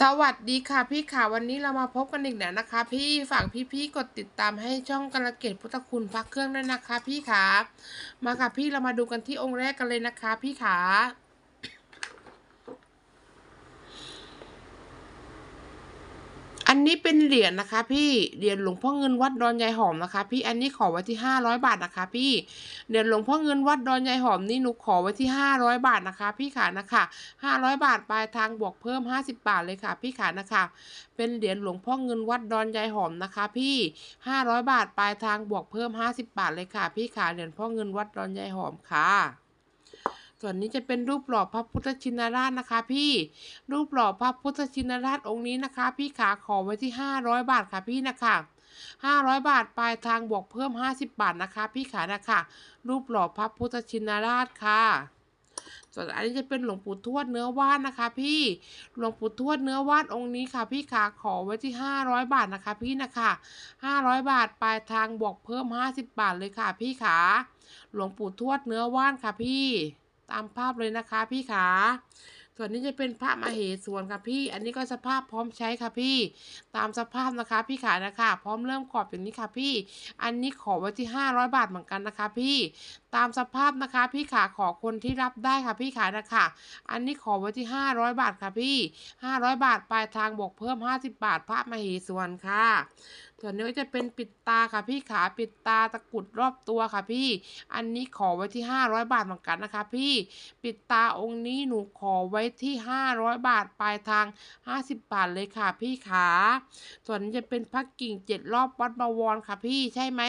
สวัสดีค่ะพี่ค่ะวันนี้เรามาพบกันอีกแล้วนะคะ พี่ฝากพี่ๆกดติดตามให้ช่องกระเกตพุทธคุณพักเครื่องด้วยนะคะ พี่ค่ะมาค่ะพี่เรามาดูกันที่องค์แรกกันเลยนะคะ พี่ค่ะอั นี้เป็นเหรียญนะคะ พี่ เหรียญหลวงพ่อเงินวัดดอนยายหอมนะคะ พี่ อันนี้ขอไว้ที่ห้าร้อยบาทนะคะ พี่ เหรียญหลวงพ่อเงินวัดดอนยายหอมนี่หนูขอไว้ที่ห้าร้อยบาทนะคะ พี่ขานะคะห้าร้อยบาทปลายทางบวกเพิ่มห้าสิบบาทเลยค่ะ พี่ขานะคะ เป็นเหรียญหลวงพ่อเงินวัดดอนยายหอมนะคะ พี่ห้าร้อยบาทปลายทางบวกเพิ่มห้าสิบบาทเลยค่ะ พี่ขาเหรียญพ่อเงินวัดดอนยายหอมค่ะ ส่วนนี้จะเป็นรูปหล่อพระพุทธชินราชนะคะ พี่ รูปหล่อพระพุทธชินราชองค์นี้นะคะ พี่ขาขอไว้ที่ห้าร้อยบาทค่ะพี่นะคะห้าร้อยบาทปลายทางบวกเพิ่มห้าสิบบาทนะคะ พี่ขานะคะรูปหล่อพระพุทธชินราชค่ะส่วนอันนี้จะเป็นหลวงปู่ทวดเนื้อว่านนะคะ พี่ หลวงปู่ทวดเนื้อว่านองค์นี้ค่ะ พี่ขาขอไว้ที่ห้าร้อยบาทนะคะ พี่นะคะห้าร้อยบาทปลายทางบวกเพิ่มห้าสิบบาทเลยค่ะ พี่ขาหลวงปู่ทวดเนื้อว่านค่ะพี่ ตามภาพเลยนะคะพี่ขา ส่วนนี้จะเป็นพระมเหสวนค่ะพี่ อันนี้ก็สภาพพร้อมใช้ค่ะพี่ ตามสภาพนะคะพี่ขานะคะ พร้อมเริ่มขอบอย่างนี้ค่ะพี่ อันนี้ขอไว้ที่ห้าร้อยบาทเหมือนกันนะคะพี่ ตามสภาพนะคะ พี่ขาขอคนที่รับได้ค่ะพี่ขานะคะ อันนี้ขอไว้ที่ห้าร้อยบาทค่ะพี่ห้าร้อยบาทปลายทางบวกเพิ่มห้าสิบบาทพระมเหสวนค่ะส่วนนี้ก็จะเป็นปิดตาค่ะพี่ขาปิดตาตะกุดรอบตัวค่ะพี่ อันนี้ขอไว้ที่ห้าร้อยบาทเหมือนกันนะคะ พี่ปิดตาองค์นี้หนูขอไว้ที่ห้าร้อยบาทปลายทางห้าสิบบาทเลยค่ะพี่ขาส่วนนี้จะเป็นพักกิ่งเจ็ดรอบวัดบวรค่ะพี่ใช่ไหม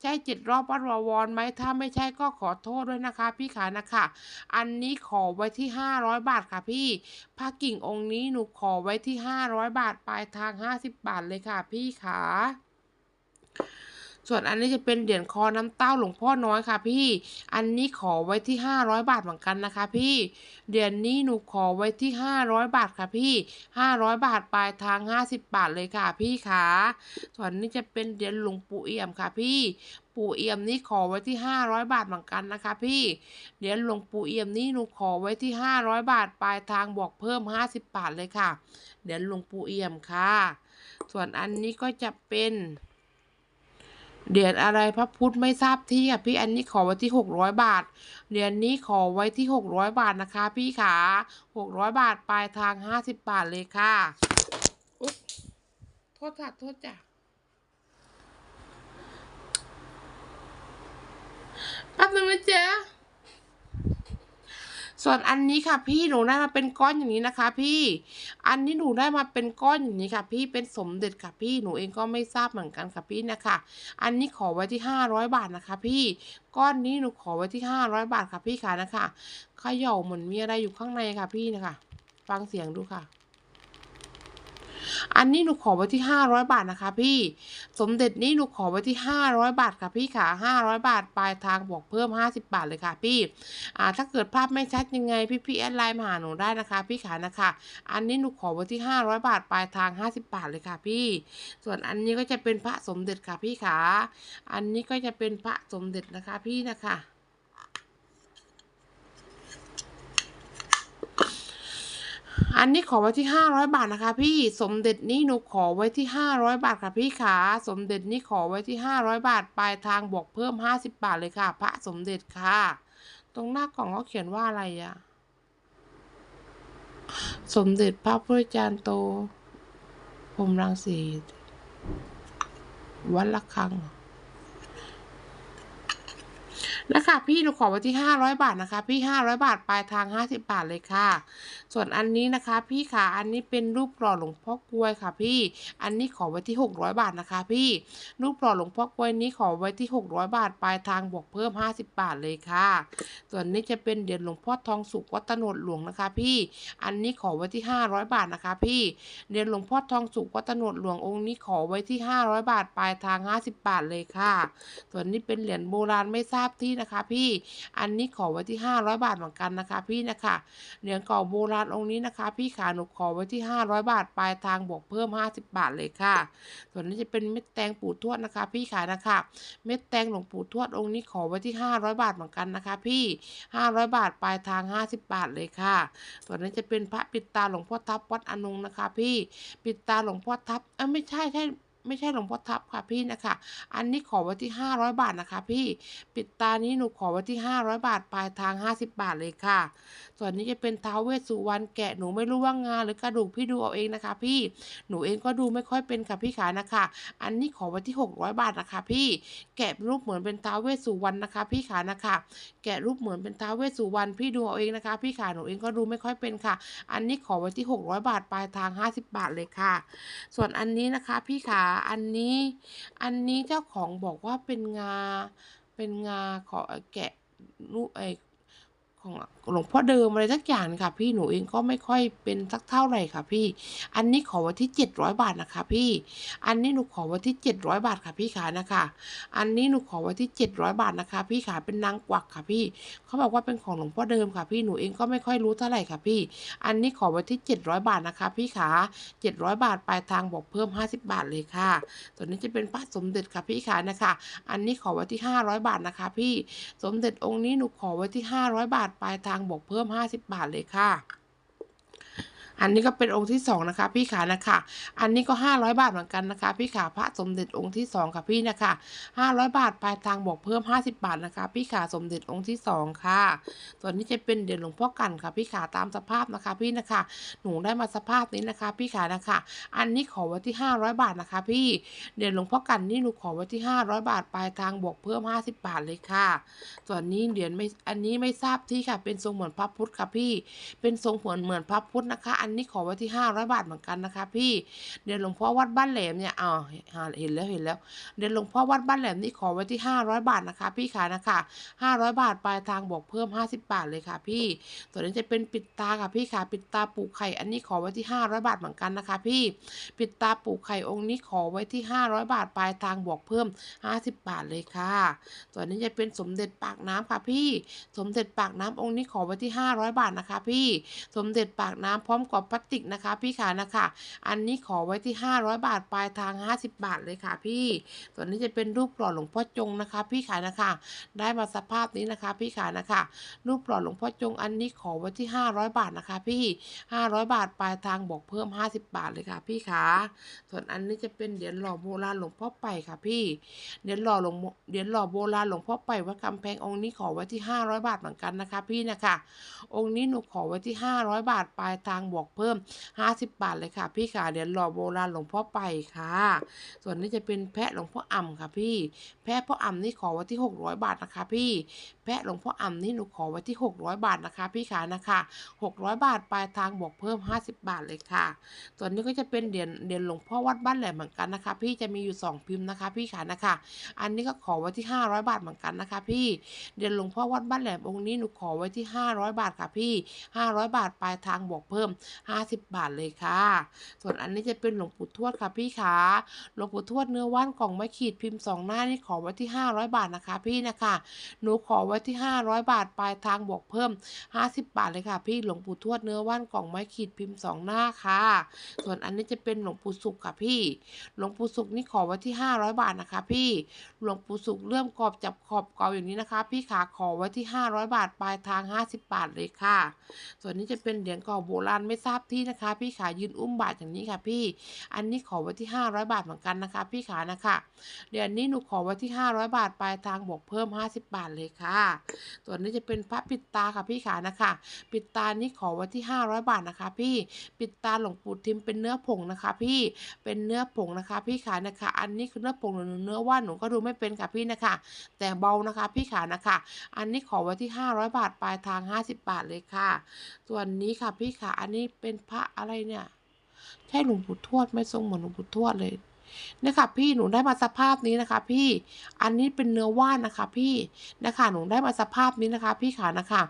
ใช่เจ็ดรอบวัดบวรไหมถ้าไม่ใช่ก็ขอโทษด้วยนะคะ พี่ขานะคะ อันนี้ขอไว้ที่ห้าร้อยบาทค่ะพี่พักกิ่งองค์นี้หนูขอไว้ที่ห้าร้อยบาทปลายทางห้าสิบบาทเลยค่ะ พี่ขา ส่วนอันนี้จะเป็นเหรียญคอน้ำเต้าหลวงพ่อน้อยค่ะพี่ อันนี้ขอไว้ที่ห้าร้อยบาทเหมือนกันนะคะ พี่ เหรียญนี้หนูขอไว้ที่ห้าร้อยบาทค่ะพี่ห้าร้อยบาทปลายทางห้าสิบบาทเลยค่ะพี่ขาส่วนนี้จะเป็นเหรียญหลวงปู่เอี่ยมค่ะพี่ ปู่เอี่ยมนี่ขอไว้ที่ห้าร้อยบาทเหมือนกันนะคะ พี่ เหรียญหลวงปู่เอี่ยมนี่หนูขอไว้ที่ห้าร้อยบาทปลายทางบวกเพิ่มห้าสิบบาทเลยค่ะ เหรียญหลวงปู่เอี่ยมค่ะ ส่วนอันนี้ก็จะเป็น เหรียญอะไรพระพุทธไม่ทราบที่ค่ะพี่อันนี้ขอไว้ที่หกร้อยบาท เหรียญนี้ขอไว้ที่หกร้อยบาทนะคะ พี่ขาหกร้อยบาทปลายทางห้าสิบบาทเลยค่ะอุ๊ยโทษค่ะโทษจ้ะแป๊บนึงนะจ๊ะ ส่วนอันนี้ค่ะ พี่หนูได้มาเป็นก้อนอย่างนี้นะคะ พี่ อันนี้หนูได้มาเป็นก้อนอย่างนี้ค่ะ พี่เป็นสมเด็จค่ะพี่หนูเองก็ไม่ทราบเหมือนกันค่ะพี่นะคะ อันนี้ขอไว้ที่ห้าร้อยบาทนะคะ พี่ก้อนนี้หนูขอไว้ที่ห้าร้อยบาทค่ะพี่ค่ะนะคะเขย่าเหมือนมีอะไรอยู่ข้างในค่ะพี่นะคะ ฟังเสียงดูค่ะ อันนี้หนูขอไว้ที่ห้าร้อยบาทนะคะ พี่ สมเด็จนี้หนูขอไว้ที่ห้าร้อยบาทค่ะพี่ค่ะห้าร้อยบาทปลายทางบวกเพิ่มห้าสิบบาทเลยค่ะพี่ อ่า ถ้าเกิดภาพไม่ชัดยังไงพี่พี่แอดไลน์มาหาหนูได้นะคะ พี่ขานะคะ อันนี้หนูขอไว้ที่ห้าร้อยบาทปลายทางห้าสิบบาทเลยค่ะพี่ ส่วนอันนี้ก็จะเป็นพระสมเด็จค่ะพี่ขา อันนี้ก็จะเป็นพระสมเด็จนะคะพี่นะคะ อันนี้ขอไว้ที่ห้าร้อยบาทนะคะ พี่สมเด็จนี้หนูขอไว้ที่ห้าร้อยบาทค่ะพี่ขาสมเด็จนี้ขอไว้ที่ห้าร้อยบาทปลายทางบวกเพิ่มห้าสิบบาทเลยค่ะ พระสมเด็จค่ะ ตรงหน้ากล่องเขาเขียนว่าอะไรอะสมเด็จพระพุทธจารย์โตพรมรังสีวัดละคัง เหรอนะคะพี่หนูขอไว้ที่ห้าร้อยบาทนะคะ พี่ห้าร้อยบาทปลายทางห้าสิบบาทเลยค่ะ ส่วนอันนี้นะคะ พี่ขาอันนี้เป็นรูปหล่อหลวงพ่อกล้วยค่ะ พี่ อันนี้ขอไว้ที่หกร้อยบาทนะคะ พี่ รูปหล่อหลวงพ่อกล้วยนี้ขอไว้ที่หกร้อยบาทปลายทางบวกเพิ่มห้าสิบบาทเลยค่ะ ส่วนนี้จะเป็นเหรียญหลวงพ่อทองสุกวัดตโนดหลวงนะคะ พี่ อันนี้ขอไว้ที่ห้าร้อยบาทนะคะ พี่เหรียญหลวงพ่อทองสุกวัดตโนดหลวงองค์นี้ขอไว้ที่ห้าร้อยบาทปลายทางห้าสิบบาทเลยค่ะ ส่วนนี้เป็นเหรียญโบราณไม่ทราบที่นะคะพี่ อันนี้ขอไว้ที่ 500 บาทเหมือนกันนะคะพี่นะคะเหรียญเก่าโบราณองค์นี้นะคะ พี่ขาหนูขอไว้ที่ 500 บาทปลายทางบวกเพิ่ม 50 บาทเลยค่ะ ส่วนนี้จะเป็นเม็ดแตงปู่ทวดนะคะ พี่ขานะคะ เม็ดแตงหลวงปู่ทวดองค์นี้ขอไว้ที่ 500 บาทเหมือนกันนะคะ พี่ 500 บาทปลายทาง 50 บาทเลยค่ะ ส่วนนี้จะเป็นพระปิดตาหลวงพ่อทับวัดอนงนะคะ พี่ ปิดตาหลวงพ่อทับเอ้ยไม่ใช่ใช่ ไม่ใช่หลวงพ่อทับค่ะพี่นะคะ อันนี้ขอไว้ที่ 500 บาทนะคะ พี่ปิดตานี้หนูขอไว้ที่ 500 บาทปลายทาง 50 บาทเลยค่ะ ส่วนนี้จะเป็นท้าวเวสสุวรรณแกะหนูไม่รู้ว่างาหรือกระดูกพี่ดูเอาเองนะคะ พี่หนูเองก็ดูไม่ค่อยเป็นค่ะพี่ขานะคะ อันนี้ขอไว้ที่ 600 บาทนะคะ พี่แกะรูปเหมือนเป็นท้าวเวสสุวรรณนะคะ พี่ขานะคะ แกะรูปเหมือนเป็นท้าวเวสสุวรรณพี่ดูเอาเองนะคะ พี่ขาหนูเองก็ดูไม่ค่อยเป็นค่ะ อันนี้ขอไว้ที่ 600 บาทปลายทาง 50 บาทเลยค่ะ ส่วนอันนี้นะคะ พี่ขาอันนี้ อันนี้เจ้าของบอกว่าเป็นงา เป็นงาขอแกะลูกไอ ของหลวงพ่อเดิมอะไรสักอย่างค่ะ พี่หนูเองก็ไม่ค่อยเป็นสักเท่าไหร่ค่ะ พี่ อันนี้ขอไว้ที่ 700 บาทนะคะ พี่ อันนี้หนูขอไว้ที่ 700 บาทค่ะพี่ขานะคะ อันนี้หนูขอไว้ที่ 700 บาทนะคะ พี่ขาเป็นนางกวักค่ะพี่ เขาบอกว่าเป็นของหลวงพ่อเดิมค่ะ พี่หนูเองก็ไม่ค่อยรู้เท่าไหร่ค่ะพี่ อันนี้ขอไว้ที่ 700 บาทนะคะ พี่ขา 700 บาทปลายทางบอกเพิ่ม 50 บาทเลยค่ะส่วนี้จะเป็นพระสมเด็จค่ะพี่ขานะคะ อันนี้ขอไว้ที่ 500 บาทนะคะ พี่ สมเด็จองค์นี้หนูขอไว้ที่ 500 บาทปลายทางบวกเพิ่ม 50 บาทเลยค่ะ อันนี้ก็เป็นองค์ที่สองนะคะพี่ขานะคะ อันนี้ก็ 500 บาทเหมือนกันนะคะ พี่ขาพระสมเด็จองค์ที่สองค่ะพี่นะคะ 500 บาทปลายทางบอกเพิ่ม 50 บาทนะคะ พี่ขาสมเด็จองค์ที่สองค่ะส่วนนี้จะเป็นเหรียญหลวงพ่อกันค่ะ พี่ขาตามสภาพนะคะ พี่นะคะหนูได้มาสภาพนี้นะคะ พี่ขานะคะ อันนี้ขอไว้ที่ 500 บาทนะคะ พี่เหรียญหลวงพ่อกันนี่หนูขอไว้ที่ 500 บาทปลายทางบวกเพิ่ม 50 บาทเลยค่ะ ส่วนนี้เหรียญไม่อันนี้ไม่ทราบที่ค่ะ เป็นทรงเหมือนพระพุทธค่ะพี่ เป็นทรงเหมือนเหมือนพระพุทธนะคะอันนี้ขอไว้ที่500บาทเหมือนกันนะคะ พี่เดี๋ยวหลวงพ่อวัดบ้านแหลมเนี่ยอ้าวเห็นแล้วเห็นแล้วเดี๋ยวหลวงพ่อวัดบ้านแหลมนี่ขอไว้ที่500บาทนะคะ พี่ขานะคะ500บาทปลายทางบวกเพิ่ม50บบาทเลยค่ะ พี่ส่วนนี้จะเป็นปิดตาค่ะพี่ขาปิดตาปลูกไข่อันนี้ขอไว้ที่500บาทเหมือนกันนะคะ พี่ปิดตาปลูกไข่องค์นี้ขอไว้ที่500บาทปลายทางบวกเพิ่ม50บบาทเลยค่ะส่วนนี้จะเป็นสมเด็จปากน้ำค่ะพี่ สมเด็จปากน้ำองค์นี้ขอไว้ที่500บาทนะคะ พี่สมเด็จปากน้ำพร้อมกรอบพลาสติกนะคะ พี่ขานะคะ อันนี้ขอไว้ที่ 500 บาทปลายทาง 50 บาทเลยค่ะ พี่ส่วนนี้จะเป็นรูปหล่อหลวงพ่อจงนะคะ พี่ขานะคะ ได้มาสภาพนี้นะคะ พี่ขานะคะ รูปหล่อหลวงพ่อจง อันนี้ขอไว้ที่ 500 บาทนะคะ พี่ 500 บาทปลายทางบอกเพิ่ม 50 บาทเลยค่ะ พี่ขาส่วนอันนี้จะเป็นเหรียญหล่อโบราณหลวงพ่อไปค่ะ พี่เหรียญหล่อหลวงเหรียญหล่อโบราณหลวงพ่อไปวัดกำแพงองค์นี้ขอไว้ที่ 500 บาทเหมือนกันนะคะ พี่นะคะ องค์นี้หนูขอไว้ที่ 500 บาทปลายทางบวกเพิ่ม 50 บาทเลยค่ะ พี่ขาเหรียญหล่อโบราณหลวงพ่อไปค่ะ ส่วนนี้จะเป็นแพะหลวงพ่ออ่ำค่ะพี่ แพะพ่ออ่ำนี่ขอไว้ที่ 600 บาทนะคะ พี่ แพะหลวงพ่ออ่ำนี่หนูขอไว้ที่ 600 บาทนะคะ พี่ขานะคะ600 บาทปลายทางบวกเพิ่ม 50 บาทเลยค่ะ ส่วนนี้ก็จะเป็นเหรียญเหรียญหลวงพ่อวัดบ้านแหลมเหมือนกันนะคะ พี่จะมีอยู่ 2 พิมพ์นะคะ พี่ขานะคะ อันนี้ก็ขอไว้ที่ 500 บาทเหมือนกันนะคะ พี่เหรียญหลวงพ่อวัดบ้านแหลมองค์นี้หนูขอไว้ที่ 500 บาทค่ะพี่ 500 บาทปลายทางบวกเพิ่ม50 บาทเลยค่ะ ส่วนอันนี้จะเป็นหลวงปู่ทวดค่ะพี่ขาหลวงปู่ทวดเนื้อว่านกล่องไม้ขีดพิมพ์สองหน้านี่ขอไว้ที่ 500 บาทนะคะ พี่นะคะหนูขอไว้ที่ 500 บาทปลายทางบวกเพิ่ม 50 บาทเลยค่ะ พี่หลวงปู่ทวดเนื้อว่านกล่องไม้ขีดพิมพ์สองหน้าค่ะ ส่วนอันนี้จะเป็นหลวงปู่สุขค่ะพี่ หลวงปู่สุขนี่ขอไว้ที่ 500 บาทนะคะ พี่หลวงปู่สุขเลื่อมกรอบจับขอบเกาอย่างนี้นะคะ พี่ขาขอไว้ที่ 500 บาทปลายทาง 50 บาทเลยค่ะ ส่วนนี้จะเป็นเหรียญเก่าโบราณไม่ทราบที่นะคะ พี่ขายืนอุ้มบาทอย่างนี้ค่ะพี่ อันนี้ขอไว้ที่ 500 บาทเหมือนกันนะคะ พี่ขานะคะเหรียญนี้หนูขอไว้ที่ 500 บาทปลายทางบวกเพิ่ม 50 บาทเลยค่ะส่วนนี้จะเป็นพระปิดตาค่ะพี่ขานะคะ ปิดตานี่ขอไว้ที่ 500 บาทนะคะ พี่ ปิดตาหลวงปู่ทิมเป็นเนื้อผงนะคะ พี่ เป็นเนื้อผงนะคะ พี่ขานะคะ อันนี้คือเนื้อผงหรือเนื้อว่านหนูก็ดูไม่เป็นค่ะพี่นะคะ แต่เบานะคะพี่ขานะคะ อันนี้ขอไว้ที่ 500 บาทปลายทาง 50 บาทเลยค่ะ ส่วนนี้ค่ะพี่ขาอันนี้เป็นพระอะไรเนี่ย ใช่หลวงปู่ทวดไม่ทรงเหมือนหลวงปู่ทวดเลย นี่ยค่ะพี่หนูได้มาสภาพนี้นะคะพี่อันนี้เป็นเนื้อว่านนะคะพี่นะคะหนูได้มาสภาพนี้นะคะ พี่ขานะคะ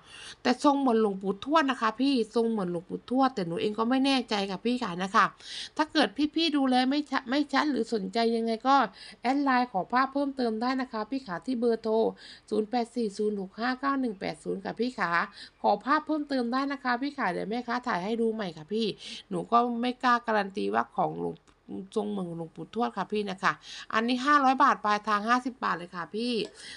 แต่ทรงเหมือนหลวงปู่ทวดนะคะ พี่ทรงเหมือนหลวงปู่ทวดแต่หนูเองก็ไม่แน่ใจค่ะพี่ขานะคะ ถ้าเกิดพี่ๆดูแลไม่ชัดไม่ชัดหรือสนใจยังไงก็แอดไลน์ขอภาพเพิ่มเติมได้นะคะ พี่ขาที่เบอร์โทร 0840659180 ค่ะพี่ขาขอภาพเพิ่มเติมได้นะคะ พี่ขาเดี๋ยวแม่ค้าถ่ายให้ดูใหม่ค่ะพี่ หนูก็ไม่กล้าการันตีว่าของหลวง ทรงเมืองหลวงปู่ทวดค่ะพี่นะคะ อันนี้ 500 บาทปลายทาง 50 บาทเลยค่ะพี่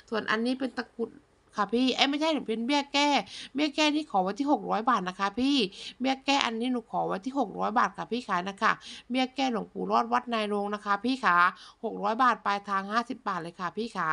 ส่วนอันนี้เป็นตะกรุด ค่ะพี่เอ้ไม่ใช่หนูเป็นเบี้ยแก้ เบี้ยแก้นี่ขอไว้ที่600บาทนะคะ พี่เบี้ยแก้อันนี้หนูขอไว้ที่600บาทค่ะพี่ขานะคะเบี้ยแก้หลวงปู่รอดวัดนายโรงนะคะ พี่ขา600บาทปลายทาง 50 บาทเลยค่ะ พี่ขา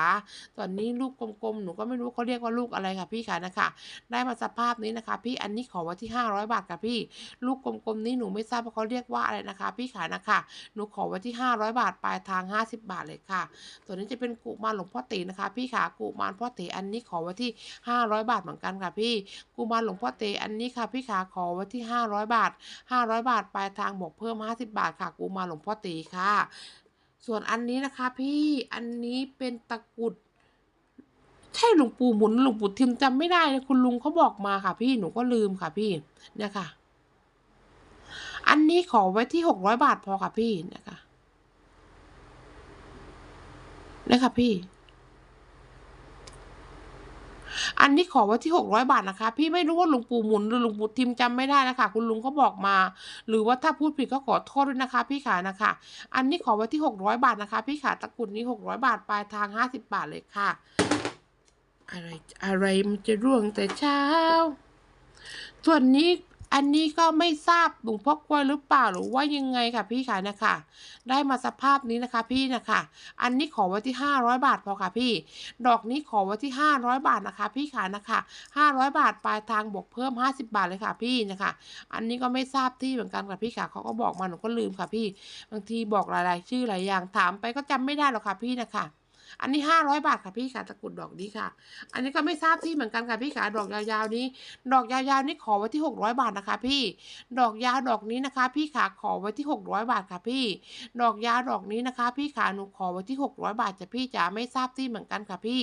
ส่วนนี้ลูกกลมๆหนูก็ไม่รู้เขาเรียกว่าลูกอะไรค่ะ พี่ขานะคะ ได้มาสภาพนี้นะคะ พี่อันนี้ขอไว้ที่ 500 บาทค่ะพี่ ลูกกลมๆนี้หนูไม่ทราบว่าเขาเรียกว่าอะไรนะคะ พี่ขานะคะหนูขอไว้ที่ 500 บาทปลายทาง 50 บาทเลยค่ะส่วนี้จะเป็นกุมารหลวงพ่อตีนะคะ พี่ขากุมารพ่อตีอันนี้ขอไว้ที่ 500 บาทเหมือนกันค่ะพี่กุมารหลวงพ่อเตอันนี้ค่ะพี่ขาขอไว้ที่ 500 บาท 500 บาทปลายทางบวกเพิ่ม 50 บาทค่ะกุมารหลวงพ่อเตค่ะ ส่วนอันนี้นะคะพี่อันนี้เป็นตะกุดใช่หลวงปู่หมุนหลวงปู่ทิมจำไม่ได้เลยคุณลุงเขาบอกมาค่ะ พี่หนูก็ลืมค่ะพี่เนี่ยค่ะ อันนี้ขอไว้ที่600บาทพอค่ะพี่เนี่ยค่ะเนี่ยค่ะพี่ อันนี้ขอไว้ที่ 600 บาทนะคะ พี่ไม่รู้ว่าหลวงปู่หมุนหรือหลวงปู่ทิมจำไม่ได้นะคะ คุณลุงเขาบอกมา หรือว่าถ้าพูดผิดก็ขอโทษด้วยนะคะ พี่ขานะคะ อันนี้ขอไว้ที่ 600 บาทนะคะ พี่ขาตะกรุดนี้ 600 บาทปลายทาง 50 บาทเลยค่ะ อะไรอะไรมันจะร่วงแต่เช้าส่วนนี้ อันนี้ก็ไม่ทราบหลวงพ่อกล้วยหรือเปล่าหรือว่ายังไงค่ะพี่ขานะคะ ได้มาสภาพนี้นะคะพี่นะคะ อันนี้ขอไว้ที่ 500 บาทพอค่ะพี่ ดอกนี้ขอไว้ที่ 500 บาทนะคะ พี่ขานะคะ 500 บาทปลายทางบวกเพิ่ม 50 บาทเลยค่ะพี่นะคะ อันนี้ก็ไม่ทราบที่เหมือนกันค่ะพี่ขาเขาก็บอกมาหนูก็ลืมค่ะพี่ บางทีบอกหลาย ๆ ชื่อหลายอย่างถามไปก็จำไม่ได้หรอกค่ะพี่นะคะ อันนี้500บาทค่ะพี่ค่ะตะกรุดดอกนี้ค่ะ อันนี้ก็ไม่ทราบที่เหมือนกันค่ะพี่ขาดอกยาวๆนี้ ดอกยาวๆนี่ขอไว้ที่600บาทนะคะ พี่ ดอกยาวดอกนี้นะคะ พี่ขาขอไว้ที่600บาทค่ะพี่ ดอกยาวดอกนี้นะคะ พี่ขาหนูขอไว้ที่600บาทจ้ะพี่จ๋าไม่ทราบที่เหมือนกันค่ะพี่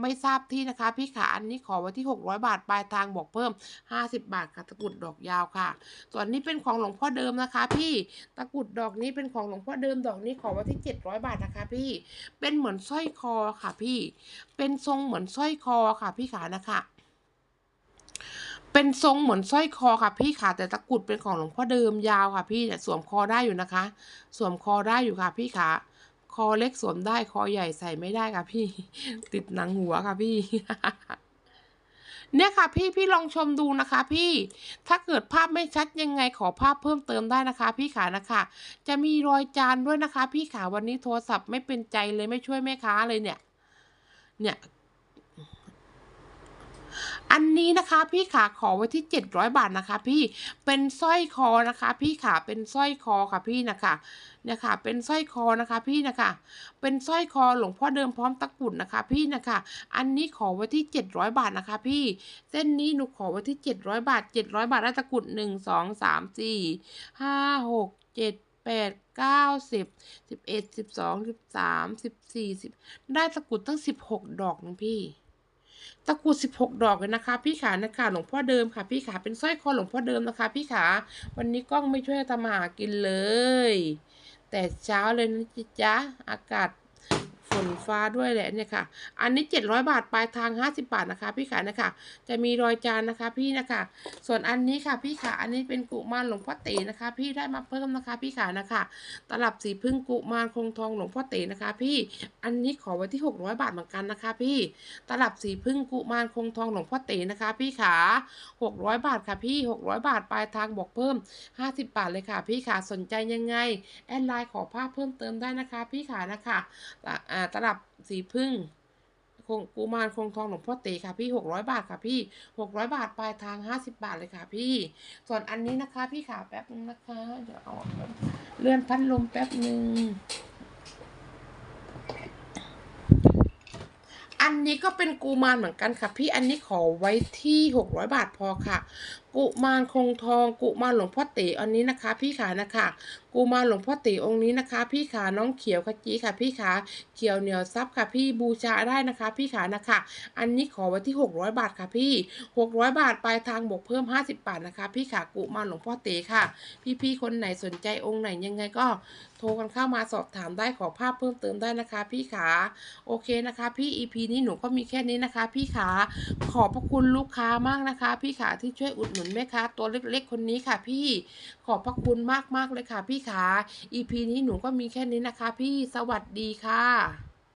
ไม่ทราบที่นะคะ พี่ขาอันนี้ขอไว้ที่600บาทปลายทางบอกเพิ่ม50บบาทค่ะตะกรุดดอกยาวค่ะ ส่วนนี้เป็นของหลวงพ่อเดิมนะคะ พี่ตะกรุดดอกนี้เป็นของหลวงพ่อเดิมดอกนี้ขอไว้ที่700บาทนะคะ พี่เป็นเหมือนสร้อยคอค่ะพี่ เป็นทรงเหมือนสร้อยคอค่ะพี่ขานะคะเป็นทรงเหมือนสร้อยคอค่ะพี่ขาแต่ตะกรุดเป็นของหลวงพ่อเดิมยาวค่ะพี่เนี่ยสวมคอได้อยู่นะคะ สวมคอได้อยู่ค่ะพี่ขาคอเล็กสวมได้คอใหญ่ใส่ไม่ได้ค่ะพี่ ติดหนังหัวค่ะพี่ เนี่ยค่ะพี่พี่ลองชมดูนะคะ พี่ถ้าเกิดภาพไม่ชัดยังไงขอภาพเพิ่มเติมได้นะคะ พี่ขานะคะ จะมีรอยจานด้วยนะคะ พี่ขาวันนี้โทรศัพท์ไม่เป็นใจเลยไม่ช่วยแม่ค้าเลยเนี่ย เนี่ย อันนี้นะคะพี่ขาขอไว้ที่เจ็ดร้อยบาทนะคะ พี่เป็นสร้อยคอนะคะ พี่ขาเป็นสร้อยคอค่ะพี่นะคะเนี่ยค่ะเป็นสร้อยคอนะคะพี่นะคะ เป็นสร้อยคอหลวงพ่อเดิมพร้อมตะกรุดนะคะ พี่นะคะ อันนี้ขอไว้ที่เจ็ดร้อยบาทนะคะ พี่ เส้นนี้หนูขอไว้ที่เจ็ดร้อยบาทเจ็ดร้อยบาทได้ตะกรุดหนึ่งสองสามสี่ห้าหกเจ็ดแปดเก้าสิบสิบเอ็ดสิบสองสิบสามสิบสี่สิบได้ตะกรุดตั้งสิบหกดอกนะพี่ ตะกรุดสิบหกดอกเลยนะคะ พี่ขานะคะหลวงพ่อเดิมค่ะ พี่ขาเป็นสร้อยคอหลวงพ่อเดิมนะคะ พี่ขาวันนี้กล้องไม่ช่วยทำมาหากินเลย แต่เช้าเลยนะจ๊ะอากาศ ฝนฟ้าด้วยแหละเนี่ยค่ะ อันนี้เจ็ดร้อยบาทปลายทางห้าสิบาทนะคะ พี่ขานะคะ จะมีรอยจานนะคะ พี่นะคะ ส่วนอันนี้ค่ะ พี่ขาอันนี้เป็นกุมารหลวงพ่อเต๋นะคะ พี่ได้มาเพิ่มนะคะ พี่ขานะคะตลับสีพึ่งกุมารคงทองหลวงพ่อเต๋นะคะ พี่ อันนี้ขอไว้ที่หกร้อยบาทเหมือนกันนะคะ พี่ ตลับสีพึ่งกุมารคงทองหลวงพ่อเต๋นะคะ พี่ขาหกร้อยบาทค่ะ พี่หกร้อยบาทปลายทางบอกเพิ่มห้าสิบบาทเลยค่ะ พี่ขาสนใจยังไงแอดไลน์ขอภาพเพิ่มเติมได้นะคะ พี่ขานะคะอ่าตลับสีพึ่งคงกุมารคงทองหลวงพ่อเต๋ค่ะพี่หกร้อยบาทค่ะพี่หกร้อยบาทปลายทางห้าสิบบาทเลยค่ะพี่ ส่วนอันนี้นะคะพี่ขาแป๊บนึงนะคะเดี๋ยวเอาเลื่อนพัดลมแป๊บนึงอันนี้ก็เป็นกูมารเหมือนกันค่ะ พี่อันนี้ขอไว้ที่หกร้อยบาทพอค่ะ กุมารคงทอง กุมารหลวงพ่อเต๋อันนี้นะคะ พี่ขานะคะ กุมารหลวงพ่อเต๋องค์นี้นะคะ พี่ขาน้องเขียวขจีค่ะ พี่ขาเขียวเหนียวซับค่ะ พี่บูชาได้นะคะ พี่ขานะคะ อันนี้ขอไว้ที่ 600 บาทค่ะพี่ 600 บาทปลายทางบวกเพิ่ม 50 บาทนะคะ พี่ขากุมารหลวงพ่อเต๋ค่ะ พี่ๆคนไหนสนใจองค์ไหนยังไงก็โทรกันเข้ามาสอบถามได้ขอภาพเพิ่มเติมได้นะคะ พี่ขาโอเคนะคะ พี่ EP นี้หนูก็มีแค่นี้นะคะ พี่ขาขอบพระคุณลูกค้ามากนะคะ พี่ขาที่ช่วยอุดหนุนนุนแม่ค้าตัวเล็ก ๆ คนนี้ค่ะ พี่ขอบพระคุณมากๆเลยค่ะ พี่ขา EP นี้หนูก็มีแค่นี้นะคะ พี่สวัสดีค่ะ